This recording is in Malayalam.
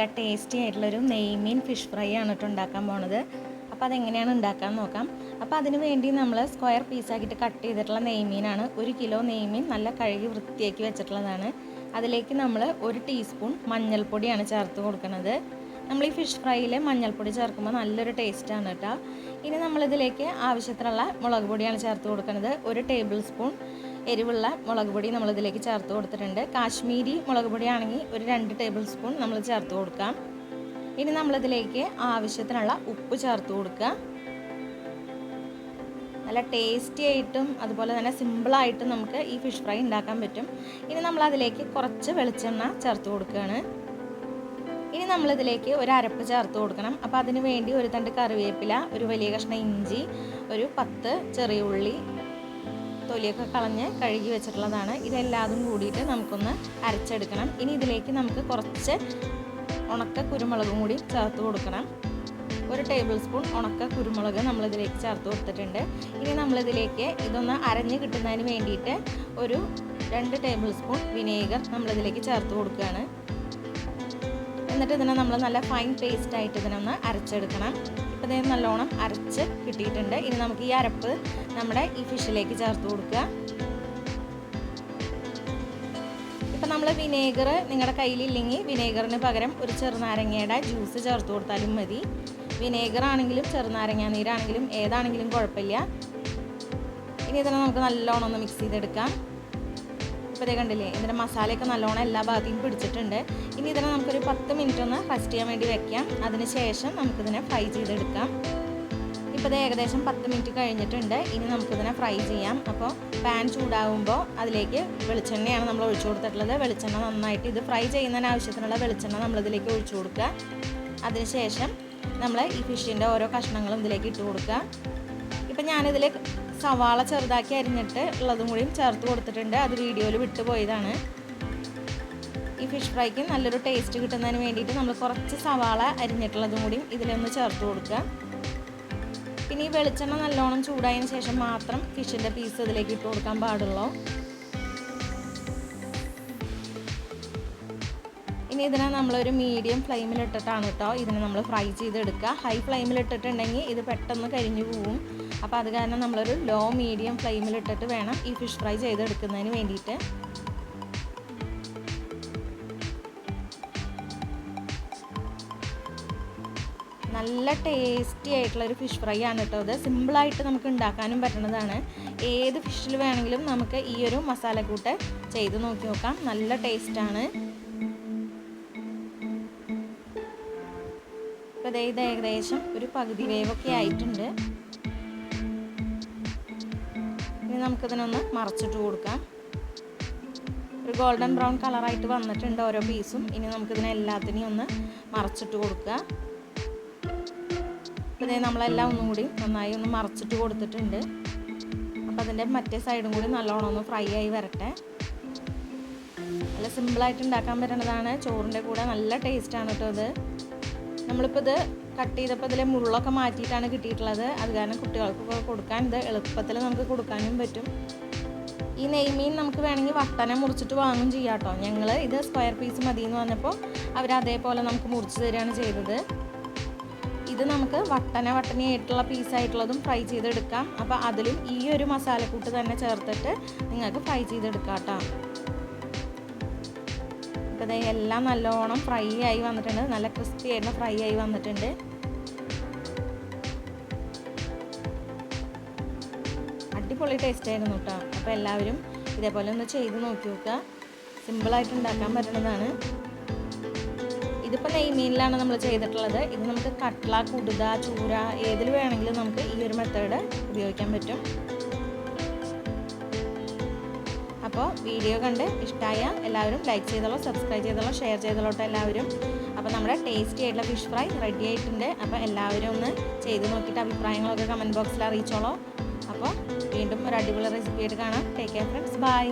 നല്ല ടേസ്റ്റി ആയിട്ടുള്ളൊരു നെയ്മീൻ ഫിഷ് ഫ്രൈ ആണ് കേട്ടോ ഉണ്ടാക്കാൻ പോണത്. അപ്പോൾ അതെങ്ങനെയാണ് ഉണ്ടാക്കാൻ നോക്കാം. അപ്പോൾ അതിന് വേണ്ടി നമ്മൾ സ്ക്വയർ പീസാക്കിയിട്ട് കട്ട് ചെയ്തിട്ടുള്ള നെയ്മീനാണ് ഒരു കിലോ നെയ്മീൻ നല്ല കഴുകി വൃത്തിയാക്കി വെച്ചിട്ടുള്ളതാണ്. അതിലേക്ക് നമ്മൾ ഒരു ടീസ്പൂൺ മഞ്ഞൾപ്പൊടിയാണ് ചേർത്ത് കൊടുക്കുന്നത് നമ്മൾ ഈ ഫിഷ് ഫ്രൈയിൽ മഞ്ഞൾപ്പൊടി ചേർക്കുമ്പോൾ നല്ലൊരു ടേസ്റ്റാണ് കേട്ടോ ഇനി നമ്മളിതിലേക്ക് ആവശ്യത്തിനുള്ള മുളക് പൊടിയാണ് ചേർത്ത് കൊടുക്കുന്നത് ഒരു ടേബിൾ സ്പൂൺ എരിവുള്ള മുളക് പൊടി നമ്മളിതിലേക്ക് ചേർത്ത് കൊടുത്തിട്ടുണ്ട്. കാശ്മീരി മുളക് പൊടിയാണെങ്കിൽ ഒരു രണ്ട് ടേബിൾ സ്പൂൺ നമ്മൾ ചേർത്ത് കൊടുക്കാം. ഇനി നമ്മളിതിലേക്ക് ആവശ്യത്തിനുള്ള ഉപ്പ് ചേർത്ത് കൊടുക്കുക. നല്ല ടേസ്റ്റി ആയിട്ടും അതുപോലെ തന്നെ സിമ്പിളായിട്ടും നമുക്ക് ഈ ഫിഷ് ഫ്രൈ ഉണ്ടാക്കാൻ പറ്റും. ഇനി നമ്മൾ അതിലേക്ക് കുറച്ച് വെളിച്ചെണ്ണ ചേർത്ത് കൊടുക്കുകയാണ്. ഇനി നമ്മളിതിലേക്ക് ഒരു അരപ്പ് ചേർത്ത് കൊടുക്കണം. അപ്പോൾ അതിന് വേണ്ടി ഒരു തണ്ട് കറിവേപ്പില ഒരു വലിയ കഷ്ണം ഇഞ്ചി ഒരു പത്ത് ചെറിയ ഉള്ളി തൊലിയൊക്കെ കളഞ്ഞ് കഴുകി വെച്ചിട്ടുള്ളതാണ്. ഇതെല്ലാതും കൂടിയിട്ട് നമുക്കൊന്ന് അരച്ചെടുക്കണം. ഇനി ഇതിലേക്ക് നമുക്ക് കുറച്ച് ഉണക്ക കുരുമുളകും കൂടി ചേർത്ത് കൊടുക്കണം. ഒരു ടേബിൾ സ്പൂൺ ഉണക്ക കുരുമുളക് നമ്മളിതിലേക്ക് ചേർത്ത് കൊടുത്തിട്ടുണ്ട്. ഇനി നമ്മളിതിലേക്ക് ഇതൊന്ന് അരഞ്ഞ് കിട്ടുന്നതിന് വേണ്ടിയിട്ട് ഒരു രണ്ട് ടേബിൾ സ്പൂൺ വിനേഗർ നമ്മളിതിലേക്ക് ചേർത്ത് കൊടുക്കുകയാണ്. എന്നിട്ട് ഇതിനെ നമ്മൾ നല്ല ഫൈൻ പേസ്റ്റ് ആയിട്ട് ഇതിനൊന്ന് അരച്ചെടുക്കണം. ഇതിന് നല്ലോണം അരച്ച് കിട്ടിയിട്ടുണ്ട്. ഇനി നമുക്ക് ഈ അരപ്പ് നമ്മുടെ ഈ ഫിഷിലേക്ക് ചേർത്ത് കൊടുക്കുക. ഇപ്പം നമ്മൾ വിനേഗർ നിങ്ങളുടെ കയ്യിലില്ലെങ്കിൽ വിനേഗറിന് പകരം ഒരു ചെറുനാരങ്ങയുടെ ജ്യൂസ് ചേർത്ത് കൊടുത്താലും മതി. വിനേഗർ ആണെങ്കിലും ചെറുനാരങ്ങ നീരാണെങ്കിലും ഏതാണെങ്കിലും കുഴപ്പമില്ല. ഇനി ഇതിനെ നമുക്ക് നല്ലോണം ഒന്ന് മിക്സ് ചെയ്തെടുക്കാം. ഇപ്പോൾ കണ്ടില്ലേ? ഇതിന്റെ മസാലയൊക്കെ നല്ലോണം എല്ലാ ഭാഗത്തും പിടിച്ചിട്ടുണ്ട്. ഇനി ഇതിനെ നമുക്കൊരു പത്ത് മിനിറ്റ് ഒന്ന് റെസ്റ്റ് ചെയ്യാൻ വേണ്ടി വെക്കാം. അതിന് ശേഷം നമുക്കിതിനെ ഫ്രൈ ചെയ്തെടുക്കാം. ഇപ്പോൾ ഇത് ഏകദേശം പത്ത് മിനിറ്റ് കഴിഞ്ഞിട്ടുണ്ട്. ഇനി നമുക്കിതിനെ ഫ്രൈ ചെയ്യാം. അപ്പോൾ പാൻ ചൂടാകുമ്പോൾ അതിലേക്ക് വെളിച്ചെണ്ണയാണ് നമ്മൾ ഒഴിച്ചു കൊടുത്തിട്ടുള്ളത്. വെളിച്ചെണ്ണ നന്നായിട്ട് ഇത് ഫ്രൈ ചെയ്യുന്നതിന് ആവശ്യത്തിനുള്ള വെളിച്ചെണ്ണ നമ്മളിതിലേക്ക് ഒഴിച്ചു കൊടുക്കുക. അതിനുശേഷം നമ്മൾ ഈ ഫിഷിന്റെ ഓരോ കഷ്ണങ്ങളും ഇതിലേക്ക് ഇട്ട് കൊടുക്കുക. ഇപ്പം ഞാനിതിൽ സവാള ചെറുതാക്കി അരിഞ്ഞിട്ട് ഉള്ളതും കൂടിയും ചേർത്ത് കൊടുത്തിട്ടുണ്ട്. അത് വീഡിയോയിൽ വിട്ടുപോയതാണ്. ഈ ഫിഷ് ഫ്രൈക്ക് നല്ലൊരു ടേസ്റ്റ് കിട്ടുന്നതിന് വേണ്ടിയിട്ട് നമ്മൾ കുറച്ച് സവാള അരിഞ്ഞിട്ടുള്ളതും കൂടിയും ഇതിലൊന്ന് ചേർത്ത് കൊടുക്കുക. പിന്നെ ഈ വെളിച്ചെണ്ണ നല്ലോണം ചൂടായതിന് ശേഷം മാത്രം ഫിഷിന്റെ പീസ് ഇതിലേക്ക് ഇട്ട് കൊടുക്കാൻ പാടുള്ളൂ. ഇനി ഇതിനെ നമ്മളൊരു മീഡിയം ഫ്ലെയിമിലിട്ടിട്ടാണ് കേട്ടോ ഇതിനെ നമ്മൾ ഫ്രൈ ചെയ്തെടുക്കുക ഹൈ ഫ്ലെയിമിലിട്ടിട്ടുണ്ടെങ്കിൽ ഇത് പെട്ടെന്ന് കരിഞ്ഞു പോവും. അപ്പോൾ അത് കാരണം നമ്മളൊരു ലോ മീഡിയം ഫ്ലെയിമിലിട്ടിട്ട് വേണം ഈ ഫിഷ് ഫ്രൈ ചെയ്തെടുക്കുന്നതിന് വേണ്ടിയിട്ട് നല്ല ടേസ്റ്റി ആയിട്ടുള്ള ഒരു ഫിഷ് ഫ്രൈ ആണ് കേട്ടോ ഇത്. സിമ്പിളായിട്ട് നമുക്ക് ഉണ്ടാക്കാനും പറ്റുന്നതാണ് ഏത് ഫിഷിൽ വേണമെങ്കിലും നമുക്ക് ഈ ഒരു മസാലക്കൂട്ട് ചെയ്ത് നോക്കി നോക്കാം. നല്ല ടേസ്റ്റാണ് ഇപ്പോൾ ഇത് ഏകദേശം ഒരു പകുതി വേവൊക്കെ ആയിട്ടുണ്ട്. ഇനി നമുക്കിതിനൊന്ന് മറച്ചിട്ട് കൊടുക്കാം. ഒരു ഗോൾഡൻ ബ്രൗൺ കളറായിട്ട് വന്നിട്ടുണ്ട് ഓരോ പീസും. ഇനി നമുക്കിതിനെ എല്ലാത്തിനെയും ഒന്ന് മറച്ചിട്ട് കൊടുക്കുക ഇതേ നമ്മളെല്ലാം ഒന്നും കൂടി നന്നായി ഒന്ന് മറച്ചിട്ട് കൊടുത്തിട്ടുണ്ട്. അപ്പോൾ അതിന്റെ മറ്റേ സൈഡും കൂടി നല്ലോണം ഒന്ന് ഫ്രൈ ആയി വരട്ടെ. നല്ല സിമ്പിളായിട്ട് ഉണ്ടാക്കാൻ പറ്റുന്നതാണ് ചോറിന്റെ കൂടെ നല്ല ടേസ്റ്റാണ് കേട്ടോ ഇത്. നമ്മളിപ്പോൾ ഇത് കട്ട് ചെയ്തപ്പോൾ ഇതിലെ മുള്ളൊക്കെ മാറ്റിയിട്ടാണ് കിട്ടിയിട്ടുള്ളത്. അത് കാരണം കുട്ടികൾക്ക് കൊടുക്കാൻ ഇത് എളുപ്പത്തിൽ നമുക്ക് കൊടുക്കാനും പറ്റും. ഈ നെയ്മീൻ നമുക്ക് വേണമെങ്കിൽ വട്ടനെ മുറിച്ചിട്ട് വാങ്ങും ചെയ്യാം കേട്ടോ. ഞങ്ങൾ ഇത് സ്ക്വയർ പീസ് മതി എന്ന് പറഞ്ഞപ്പോൾ അവർ അതേപോലെ നമുക്ക് മുറിച്ച് തരികയാണ് ചെയ്തത്. ഇത് നമുക്ക് വട്ടന വട്ടനയായിട്ടുള്ള പീസായിട്ടുള്ളതും ഫ്രൈ ചെയ്തെടുക്കാം. അപ്പോൾ അതിലും ഈ ഒരു മസാലക്കൂട്ട് തന്നെ ചേർത്തിട്ട് നിങ്ങൾക്ക് ഫ്രൈ ചെയ്തെടുക്കാം കേട്ടോ. ഇപ്പോൾ എല്ലാം നല്ലോണം ഫ്രൈ ആയി വന്നിട്ടുണ്ട്. നല്ല ക്രിസ്പി ആയിട്ട് ഫ്രൈ ആയി വന്നിട്ടുണ്ട്. അടിപൊളി ടേസ്റ്റ് ആയിരുന്നു കേട്ടോ അപ്പോൾ എല്ലാവരും ഇതേപോലെ ഒന്ന് ചെയ്ത് നോക്കി നോക്കുക. സിമ്പിളായിട്ട് ഉണ്ടാക്കാൻ പറ്റുന്നതാണ് ഇതിപ്പോൾ നെയ്മീനിലാണ് നമ്മൾ ചെയ്തിട്ടുള്ളത്. ഇത് നമുക്ക് കട്ട്ള കുടുത ചൂര ഏതിൽ വേണമെങ്കിലും നമുക്ക് ഈ ഒരു മെത്തേഡ് ഉപയോഗിക്കാൻ പറ്റും. അപ്പോൾ വീഡിയോ കണ്ട് ഇഷ്ടമായ എല്ലാവരും ലൈക്ക് ചെയ്തോളൂ സബ്സ്ക്രൈബ് ചെയ്തോളൂ ഷെയർ ചെയ്തോളൂട്ടോ എല്ലാവരും. അപ്പോൾ നമ്മുടെ ടേസ്റ്റി ആയിട്ടുള്ള ഫിഷ് ഫ്രൈ റെഡി ആയിട്ടുണ്ട്. അപ്പോൾ എല്ലാവരും ഒന്ന് ചെയ്ത് നോക്കിയിട്ട് അഭിപ്രായങ്ങളൊക്കെ കമന്റ് ബോക്സിൽ അറിയിച്ചോളൂ. അപ്പോൾ വീണ്ടും ഒരു അടിപൊളി റെസിപ്പി ആയിട്ട് കാണാം. Take care friends bye